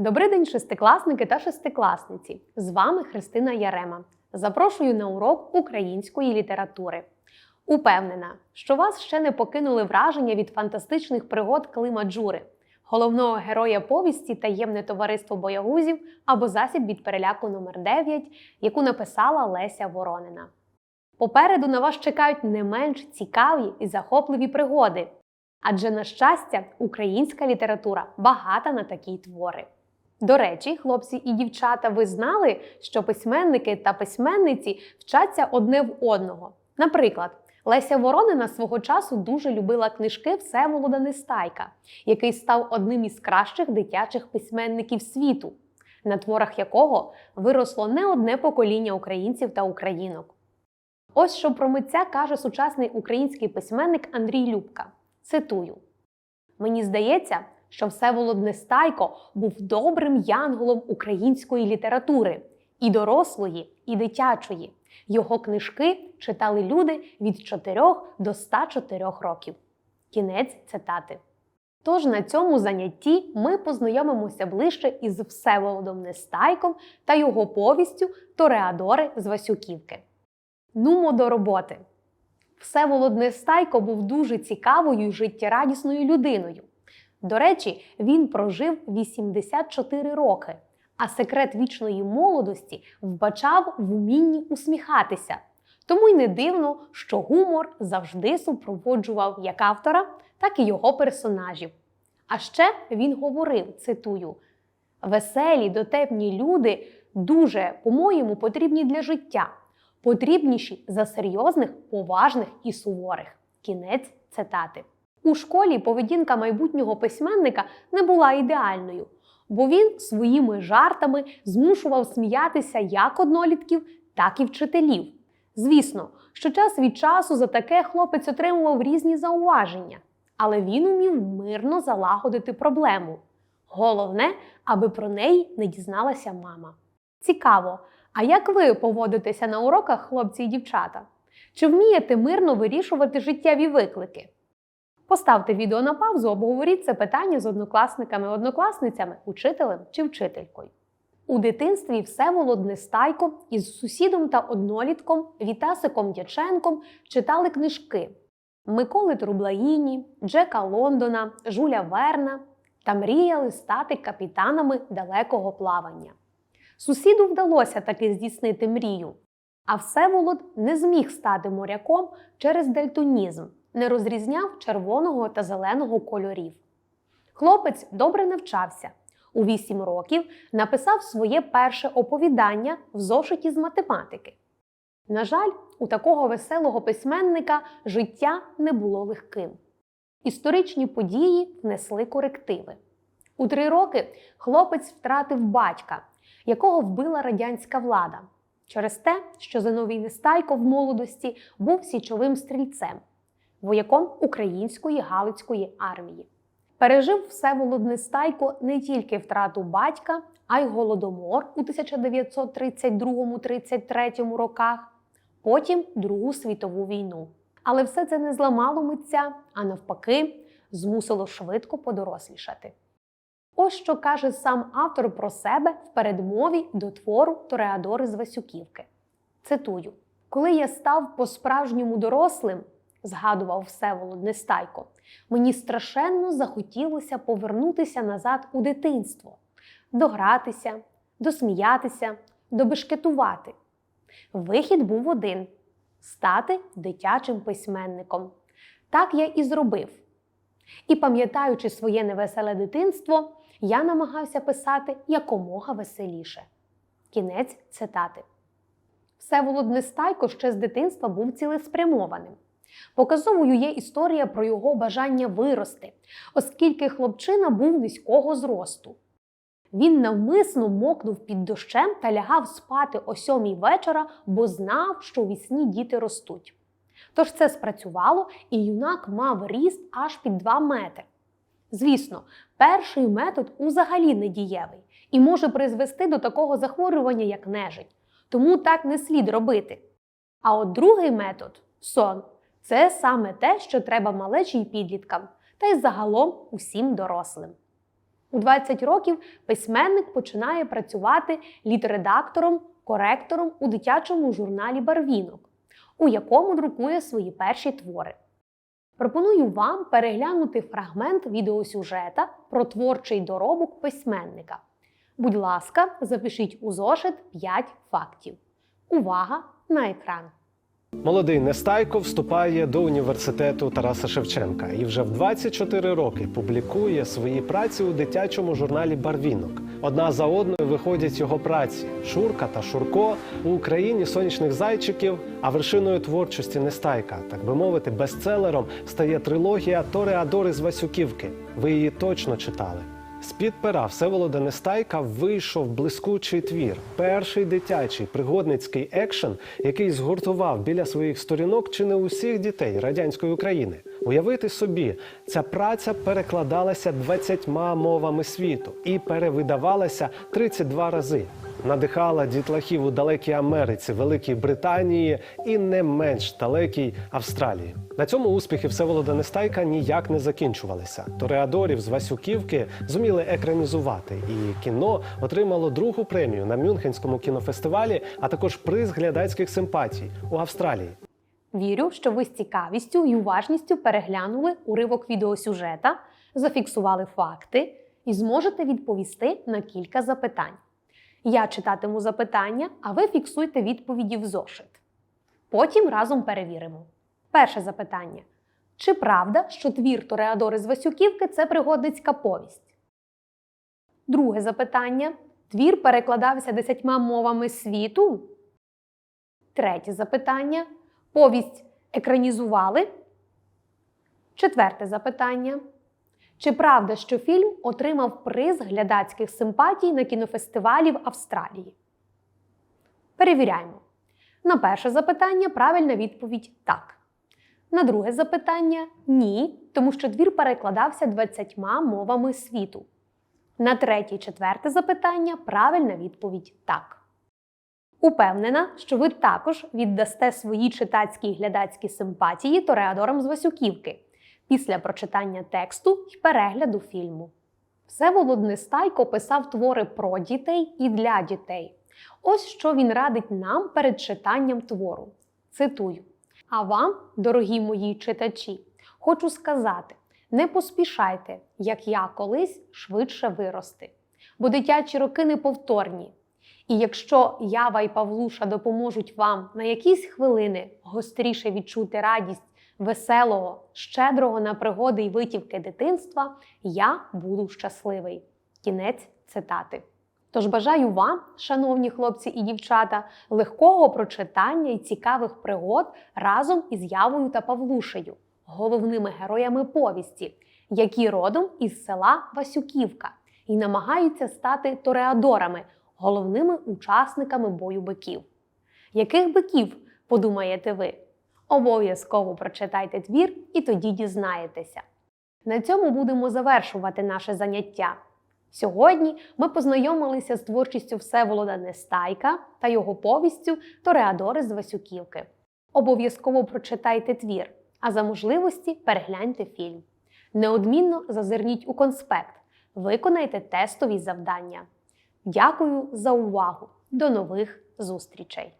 Добрий день, шестикласники та шестикласниці! З вами Христина Ярема. Запрошую на урок української літератури. Упевнена, що вас ще не покинули враження від фантастичних пригод Клима Джури, головного героя повісті Таємне товариство боягузів або засіб від переляку номер 9 яку написала Леся Воронина. Попереду на вас чекають не менш цікаві і захопливі пригоди. Адже, на щастя, українська література багата на такі твори. До речі, хлопці і дівчата, ви знали, що письменники та письменниці вчаться одне в одного. Наприклад, Леся Воронина свого часу дуже любила книжки Всеволода Нестайка, який став одним із кращих дитячих письменників світу, на творах якого виросло не одне покоління українців та українок. Ось що про митця каже сучасний український письменник Андрій Любка. Цитую: Мені здається, що Всеволод Нестайко був добрим янголом української літератури і дорослої, і дитячої. Його книжки читали люди від 4 до 104 років. Кінець цитати. Тож на цьому занятті ми познайомимося ближче із Всеволодом Нестайком та його повістю Тореадори з Васюківки. Нумо до роботи. Всеволод Нестайко був дуже цікавою і життєрадісною людиною. До речі, він прожив 84 роки, а секрет вічної молодості вбачав в умінні усміхатися. Тому й не дивно, що гумор завжди супроводжував як автора, так і його персонажів. А ще він говорив: цитую: веселі, дотепні люди дуже, по-моєму, потрібні для життя, потрібніші за серйозних, поважних і суворих. Кінець цитати. У школі поведінка майбутнього письменника не була ідеальною, бо він своїми жартами змушував сміятися як однолітків, так і вчителів. Звісно, що час від часу за таке хлопець отримував різні зауваження, але він умів мирно залагодити проблему. Головне, аби про неї не дізналася мама. Цікаво, а як ви поводитеся на уроках, хлопці і дівчата? Чи вмієте мирно вирішувати життєві виклики? Поставте відео на паузу, обговоріть це питання з однокласниками, однокласницями, учителем чи вчителькою. У дитинстві Всеволод Нестайко із сусідом та однолітком Вітасиком Дяченком читали книжки Миколи Трублаїні, Джека Лондона, Жуля Верна та мріяли стати капітанами далекого плавання. Сусіду вдалося таки здійснити мрію, а Всеволод не зміг стати моряком через дальтонізм не розрізняв червоного та зеленого кольорів. Хлопець добре навчався. У 8 років написав своє перше оповідання в зошиті з математики. На жаль, у такого веселого письменника життя не було легким. Історичні події внесли корективи. У три роки хлопець втратив батька, якого вбила радянська влада, через те, що Зиновій Нестайко в молодості був січовим стрільцем вояком української Галицької армії. Пережив Всеволод Нестайко не тільки втрату батька, а й голодомор у 1932-33 роках, потім Другу світову війну. Але все це не зламало митця, а навпаки, змусило швидко подорослішати. Ось що каже сам автор про себе в передмові до твору Тореадори з Васюківки. Цитую: Коли я став по-справжньому дорослим, згадував Всеволод Нестайко, мені страшенно захотілося повернутися назад у дитинство, догратися, досміятися, добешкетувати. Вихід був один стати дитячим письменником. Так я і зробив. І пам'ятаючи своє невеселе дитинство, я намагався писати якомога веселіше. Кінець цитати. Всеволод Нестайко ще з дитинства був цілеспрямованим. Показовою є історія про його бажання вирости, оскільки хлопчина був низького зросту. Він навмисно мокнув під дощем та лягав спати о сьомій вечора, бо знав, що вісні діти ростуть. Тож це спрацювало, і юнак мав ріст аж під 2 метри. Звісно, перший метод узагалі недієвий і може призвести до такого захворювання, як нежить. Тому так не слід робити. А от другий метод сон. Це саме те, що треба малечі й підліткам, та й загалом усім дорослим. У 20 років письменник починає працювати літредактором, коректором у дитячому журналі Барвінок, у якому друкує свої перші твори. Пропоную вам переглянути фрагмент відеосюжета про творчий доробок письменника. Будь ласка, запишіть у зошит 5 фактів. Увага на екран! Молодий Нестайко вступає до університету Тараса Шевченка і вже в 24 роки публікує свої праці у дитячому журналі Барвінок. Одна за одною виходять його праці Шурка та Шурко у Україні сонячних зайчиків. А вершиною творчості Нестайка, так би мовити, бестселером стає трилогія Тореадори з Васюківки. Ви її точно читали. З-під пера Всеволода Нестайка вийшов блискучий твір, перший дитячий пригодницький екшен, який згуртував біля своїх сторінок чи не усіх дітей радянської України. Уявити собі, ця праця перекладалася 20 мовами світу і перевидавалася 32 рази. Надихала дітлахів у далекій Америці, Великій Британії і не менш далекій Австралії. На цьому успіхи Всеволода Нестайка ніяк не закінчувалися. Тореадорів з Васюківки зуміли екранізувати, і кіно отримало другу премію на Мюнхенському кінофестивалі, а також приз глядацьких симпатій у Австралії. Вірю, що ви з цікавістю і уважністю переглянули уривок відеосюжета, зафіксували факти і зможете відповісти на кілька запитань. Я читатиму запитання, а ви фіксуйте відповіді в зошит. Потім разом перевіримо. Перше запитання: чи правда, що твір Тореадори з Васюківки це пригодницька повість? Друге запитання: твір перекладався десятьма мовами світу? Третє запитання: повість екранізували? Четверте запитання. Чи правда, що фільм отримав приз глядацьких симпатій на кінофестивалі в Австралії? Перевіряємо. На перше запитання правильна відповідь так. На друге запитання ні, тому що двір перекладався 20 мовами світу. На третє і четверте запитання правильна відповідь так. Упевнена, що ви також віддасте свої читацькі і глядацькі симпатії тореадорам з Васюківки після прочитання тексту і перегляду фільму. Всеволод Нестайко писав твори про дітей і для дітей. Ось що він радить нам перед читанням твору. Цитую: А вам, дорогі мої читачі, хочу сказати: не поспішайте, як я колись швидше вирости, бо дитячі роки неповторні. І якщо Ява і Павлуша допоможуть вам на якісь хвилини гостріше відчути радість веселого, щедрого на пригоди й витівки дитинства, я буду щасливий. Кінець цитати. Тож бажаю вам, шановні хлопці і дівчата, легкого прочитання і цікавих пригод разом із Явою та Павлушею, головними героями повісті, які родом із села Васюківка і намагаються стати тореадорами, головними учасниками бою биків. Яких биків, подумаєте ви? Обов'язково прочитайте твір і тоді дізнаєтеся. На цьому будемо завершувати наше заняття. Сьогодні ми познайомилися з творчістю Всеволода Нестайка та його повістю Тореадори з Васюківки. Обов'язково прочитайте твір, а за можливості перегляньте фільм. Неодмінно зазирніть у конспект, виконайте тестові завдання. Дякую за увагу! До нових зустрічей!